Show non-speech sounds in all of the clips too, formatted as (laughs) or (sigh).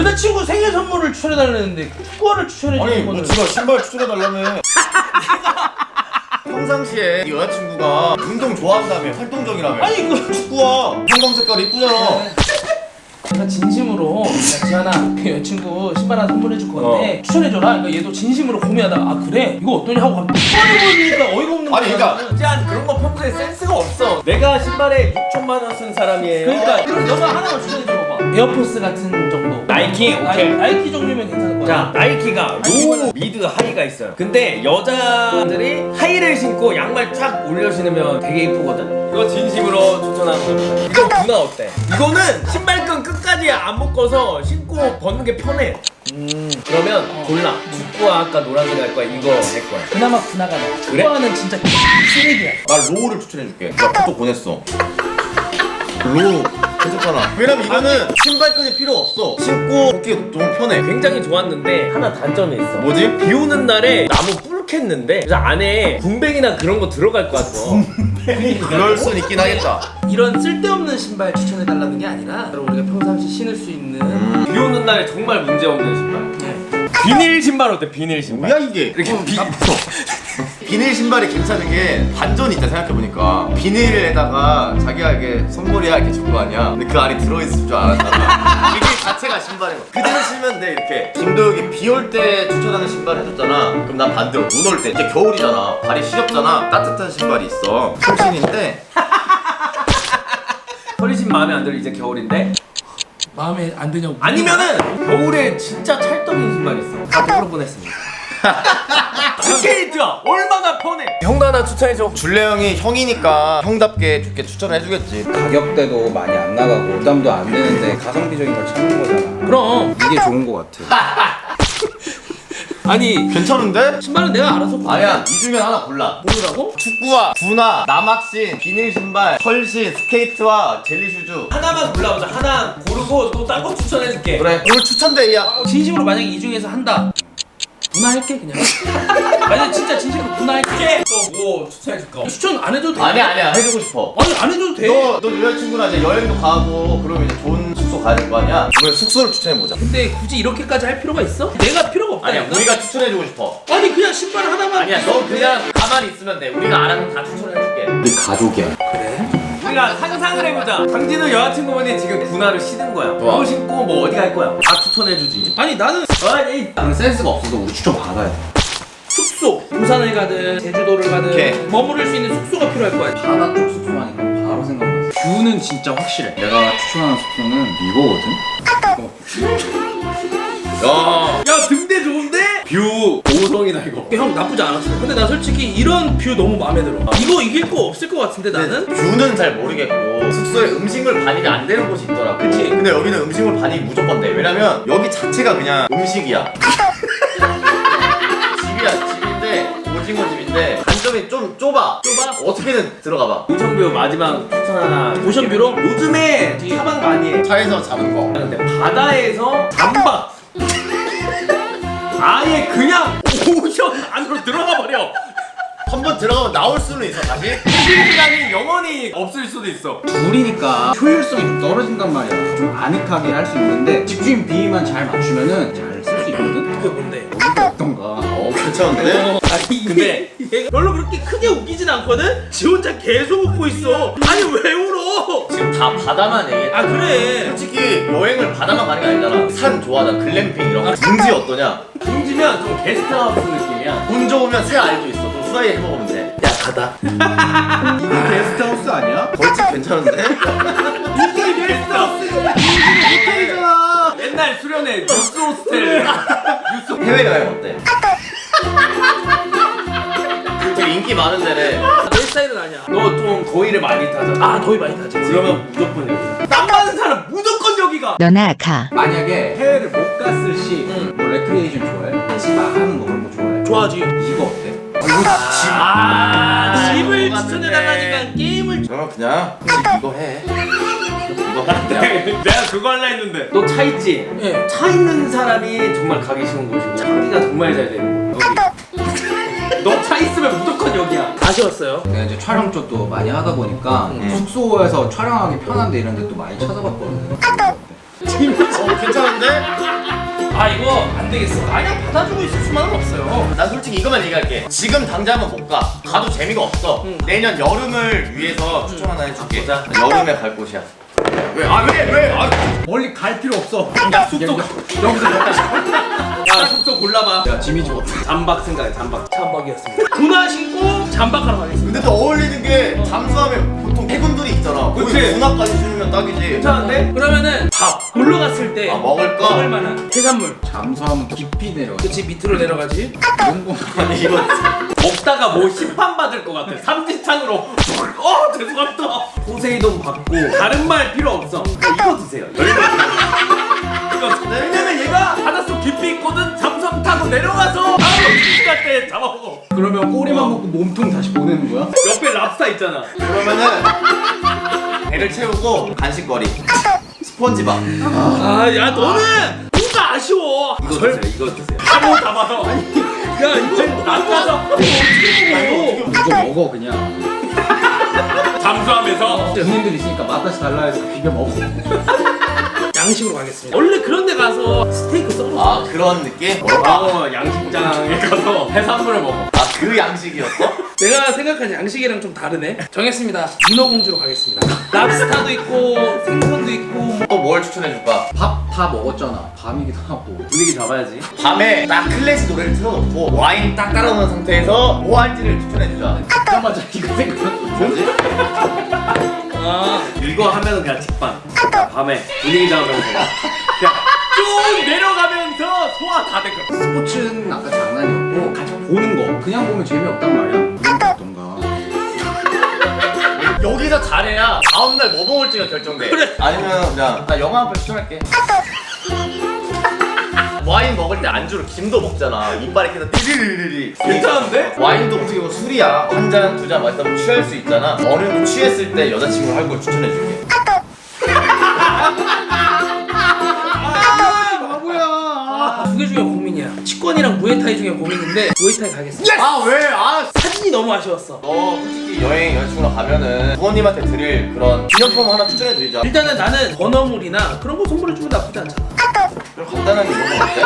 여자친구 생일 선물을 추천해달라는데 축구화를 추천해주는 아니 뭐 거는 지가 신발 추천해달라며. (laughs) 평상시에 네 여자친구가 운동 좋아한다며 활동적이라며. 아니 그 축구화 형광 색깔 이쁘잖아. 나 진심으로 야 지한아 그 여자친구 신발 하나 선물해줄 건데 추천해줘라. 그러니까 얘도 진심으로 고민하다가 아 그래? 이거 어떠냐 하고 갑자기 축구화를 보니까 어이가 없는 거야 아니, 그러니까 나는. 짠 그런 거 평소에 센스가 없어. 내가 신발에 6천만 원 쓴 사람이에요. 그러니까 그럼 너가 하나만 추천해줘봐 에어포스 같은 정도 나이키 나이, 오케이. 나이키 정도면 괜찮을 거야 자 나이키가 로우 미드 하이가 있어요. 근데 여자들이 하이를 신고 양말 쫙 올려 신으면 되게 이쁘거든. 이거 진심으로 추천하는 겁니다. 이거 누나 어때? 이거는 신발끈 끝까지 안 묶어서 신고 벗는 게 편해. 음 그러면 골라. 축구와 아까 노란색 할 거야. 이거 할 거야. 그나마 분화가네 축구화는 진짜 쓰레기야 나 로우를 추천해줄게 나 포토 보냈어 로우 괜찮잖아 왜냐면 이거는 신발끈이 필요 없어 신고 걷기 너무 편해 굉장히 좋았는데 하나 단점이 있어. 뭐지? 비 오는 날에 나무 뿔겠는데 그래서 안에 군뱅이나 그런 거 들어갈 것 같아. 그럴 순 있긴 하겠다 이런 쓸데없는 신발 추천해달라는 게 아니라 우리가 평상시 신을 수 있는 비 오는 날에 정말 문제 없는 신발. 네. 비닐 신발 어때? 비닐 신발. 뭐야 이게 이렇게 비... 신발이 괜찮은 게 반전이 있다 생각해보니까. 비닐에다가 자기가 이게 선물이야 이렇게 줄 거 아니야? 근데 그 안에 들어있을 줄 알았잖아 (laughs) 비닐 자체가 신발이고 그대로 신으면 돼 이렇게. 김도혁이 비 올 때 추천하는 신발 해줬잖아. 그럼 난 반대로 눈 올 때. 이제 겨울이잖아. 발이 시렵잖아. 따뜻한 신발이 있어. 철신인데. 허리신 (laughs) 마음에 안 들어 이제 겨울인데. 마음에 안 드냐고 아니면은 겨울에 진짜 찰떡인 신발 있어. 다 댓글로 보냈습니다. 스케이트가 얼마나 편해. 형도 하나 추천해줘. 줄레 형이 형이니까 형답게 좋게 추천해주겠지 가격대도 많이 안 나가고 부담도 안 되는데 가성비적인 걸 찾는 거잖아. 그럼 이게 좋은 거 같아. 아니 괜찮은데? 신발은 내가 알아서 고를게. 아니야 이 중에 하나 골라 모르라고? 축구화, 분화, 남학신, 비닐 신발, 털신, 스케이트와 젤리 슈즈. 하나만 골라보자. 하나 고르고 또 딴 거 추천해줄게. 그래. 오늘 추천데이야. 진심으로 만약에 이 중에서 한다 분할할게 그냥 (laughs) 만약에 진짜 진심으로 분할할게 또뭐 추천해줄까? 추천 안 해줘도 돼 아니야 아니야 해주고 싶어. 아니 안 해줘도 돼 너, 너 여자친구랑 이제 여행도 가고 그러면 이제 좋은 숙소 가야 될 거 아니야? 우리 숙소를 추천해보자. 근데 굳이 이렇게까지 할 필요가 있어? 내가 필요가 없다니까 아니야 우리가 추천해주고 싶어. 아니 그냥 신발 하나만 아니야 너 그냥 가만히 있으면 돼. 우리가 알아서 다 추천해줄게. 우리 가족이야. 우리가 상상을 해보자. 강진우 여자친구분이 지금 군화를 신은 거야. 좋아. 그거 신고 뭐 어디 갈 거야? 다 추천해주지. 아니 나는 아니 나는 센스가 없어서 우리 추천 받아야 돼. 숙소 부산을 가든 제주도를 가든 오케이. 머무를 수 있는 숙소가 필요할 거야 바다 쪽 숙소라니까 바로 생각났어. 뷰는 진짜 확실해. 내가 추천하는 숙소는 이거거든. 야. 야 등대 좋은데? 뷰 5성이다 이거. 형 나쁘지 않았어 근데 나 솔직히 이런 뷰 너무 마음에 들어 이거 이길 거 없을 것 같은데 나는? 뷰는 잘 모르겠고 숙소에 음식물 반입이 안 되는 곳이 있더라. 그치? 근데 여기는 음식물 반입 무조건 돼. 왜냐면 여기 자체가 그냥 음식이야. (laughs) 집이야 집인데 오징어 집인데 단점이 좀 좁아. 좁아? 어떻게든 들어가봐. 오션뷰 마지막 추천 하나. 오션뷰로? 요즘에 차박 많이 해. 차에서 자는 거. 근데 바다에서 잠박. 아예 그냥 오션 안으로 들어가 버려. 한 번 들어가면 나올 수는 있어 다시. 휴식 시간이 영원히 없을 수도 있어. 둘이니까 효율성이 좀 떨어진단 말이야. 좀 아늑하게 할 수 있는데 집주인 비위만 잘 맞추면은 잘 쓸 수 있거든. 그게 뭔데? 어떤가. 어 괜찮은데? 아니 근데 얘가 별로 그렇게 크게 웃기진 않거든? 지 혼자 계속 웃고 있어 아니 왜 울어? 지금 다 바다만 얘기해. 아 그래 솔직히 여행을 바다만 가는 게 아니잖아. 산 좋아하잖아. 글램핑 이런 거. 등지 어떠냐? 등지면 좀 게스트하우스 느낌이야. 운 좋으면 새 알도 있어. 또 후라이 해 먹으면 돼. 야 가다. 이거 게스트하우스 아니야? 벌집 괜찮은데? 이게 게스트하우스. 호텔이잖아. 옛날 수련회 뉴스 호스텔. 뉴스 해외 여행 어때? 되게 인기 많은 데래. 내 스타일은 아니야 너 좀 더위를 많이 타잖아. 아 더위 많이 타지 그러면 무조건 여기다. 땀 많은 사람 무조건 여기가. 너나 가. 만약에 해외를 못 갔을 시, 뭐 레크리에이션 좋아해? 스파 하는 거 그런 거 좋아해? 좋아하지 이거 어때? 아 집을 같은데. 추천해달라니까 게임을 그러면 그냥 집 이거 해. 이거 하자. (laughs) 내가 그거 할라 했는데. 너 차 있지? 예. 차 있는 사람이 정말 가기 쉬운 곳이고 장비가 정말 잘 되는 곳. 여기. (laughs) 너차 있으면 무조건 여기야. 아쉬웠어요 내가 이제 촬영 쪽도 많이 하다 보니까 숙소에서 촬영하기 편한데 이런 데 또 많이 찾아봤거든. 어 괜찮은데? (laughs) 아 이거 안 되겠어. 마냥 받아주고 있을 수만은 없어요. 난 솔직히 이것만 얘기할게. 지금 당장은 못 가. 가도 재미가 없어. 내년 여름을 위해서 추천 하나 해줄게. 자, 여름에 갈 곳이야. 왜? 아 왜? 왜? 아, 멀리 갈 필요 없어. 야 숙소. 여기서 여기까지. 야 숙소 골라봐 야 짐이 좀 없다. 잠박 생각해 잠박 잠박이었습니다. 군화 신고 잠박하러 가겠습니다. 근데 또 어울리는 게 잠수함에 보통 해군들이 그치? 군화까지 주면 딱이지. 괜찮은데? 그러면은 밥 놀러 갔을 때 아, 먹을 거? 먹을 만한 해산물. 잠수하면 깊이 내려가. 그치 밑으로 내려가지. 이런 (laughs) 아니 이거 (laughs) 먹다가 뭐 심판 받을 것 같아 삼지창으로 (laughs) 어 죄송합니다 포세이돈 받고 다른 말 필요 없어 이거 드세요 이거 왜냐면 얘가 바닷속 깊이 있거든 잠수함 타고 내려가서 바로 깊이 갈때 잡아먹어 그러면 꼬리만 먹고 몸통 다시 보내는 거야? 옆에 랍스타 있잖아 그러면은 배를 채우고 간식거리. 스폰지밥. 아 야 너는 뭔가 아쉬워. 이거 드세요 이거 드세요 바로 잡아서 야 이거 놔둬서 이거 이거 먹어 그냥. (laughs) 잠수함에서 군인들 있으니까 맛다시 달라 해서 비벼 먹어. (laughs) 양식으로 가겠습니다. 원래 그런 데 가서 스테이크 썰어. 아 그런 느낌? 어 양식장에 가서 해산물을 먹어 아 그 양식이었어? (laughs) 내가 생각한 양식이랑 좀 다르네. 정했습니다. 인어공주로 가겠습니다. 랍스타도 있고 생선도 있고 뭐또뭘 추천해 줄까? 밥 다 먹었잖아. 밤이기도 하고. 분위기 잡아야지 밤에 딱 클래식 노래를 틀어놓고 와인 딱 따라놓은 상태에서 뭐 할지를 추천해 주자. 듣자마자 이거 생각났어. 뭐지? 아, 이거 하면은 그냥 직방 밤에 분위기 잡으면서 그냥 쭉 내려가면서 소화 다 됐거든 스포츠는 아까 장난이었고 같이 보는 거. 그냥 보면 재미없단 말이야. 이런 거 어떤가. 여기서 잘해야 다음날 뭐 먹을지가 결정돼. 그래. 아니면 그냥 나 영화 한 편 추천할게. 와인 먹을 때 안주로 김도 먹잖아. 이빨에 계속 띠리리리리. 괜찮은데? 와인도 어떻게 보면 술이야. 한 잔, 두 잔 마시다 보면 취할 수 있잖아. 어느 정도 취했을 때 여자친구 할걸 추천해줄게. 중에 고민이야. 치권이랑 무에타이 중에 고민인데 무에타이 가겠습니다. 아 왜? 아 사진이 너무 아쉬웠어. 너 솔직히 여행 여자친구랑 가면은 부모님한테 드릴 그런 기념품 하나 추천해 드리자. 일단은 나는 번어물이나 그런 거 선물해 주면 나쁘지 않잖아. 좀 간단하게 먹으면 어때?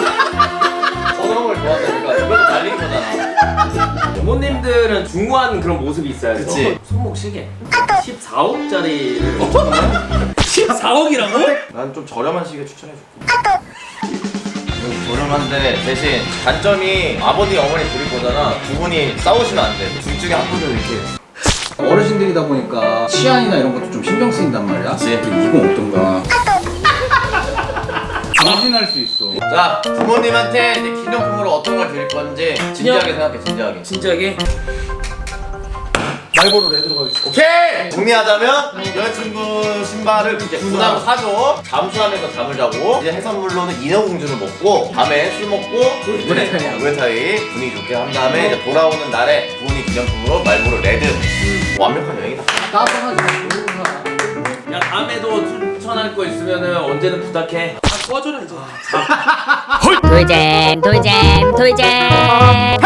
건어물 좋아한다니까 이것도 날린 거잖아. 부모님들은 중후한 그런 모습이 있어요 그치. 손목 시계 14억짜리를 14억이라고? (laughs) 난 좀 저렴한 시계 추천해 줄게. 좀 저렴한데 대신 단점이 아버지 어머니 둘이 보잖아. 두 분이 싸우시면 안 돼. 둘 중에 한 분은 이렇게. 어르신들이다 보니까 치안이나 이런 것도 좀 신경 쓰인단 말이야. 그치. 이건 어떤가. (laughs) 정신할 수 있어. 자 부모님한테 이제 기념품으로 어떤 걸 드릴 건지 진지하게 생각해 진지하게. 진지하게 말보로 레드로 가겠습니다. 오케이! 정리하자면 여자친구 신발을 이제 군함 사줘 잠수함에서 잠을 자고 이제 해산물로는 인어공주를 먹고 밤에 술 먹고 무에타이. 무에타이 분위기 좋게 한 다음에 이제 돌아오는 날에 부모님 기념품으로 말보로 레드 완벽한 여행이다 따뜻하지 좋다. 야 다음에도 추천할 거 있으면은 언제든 부탁해 다 꺼져라 이제. 돌잼 돌잼 돌잼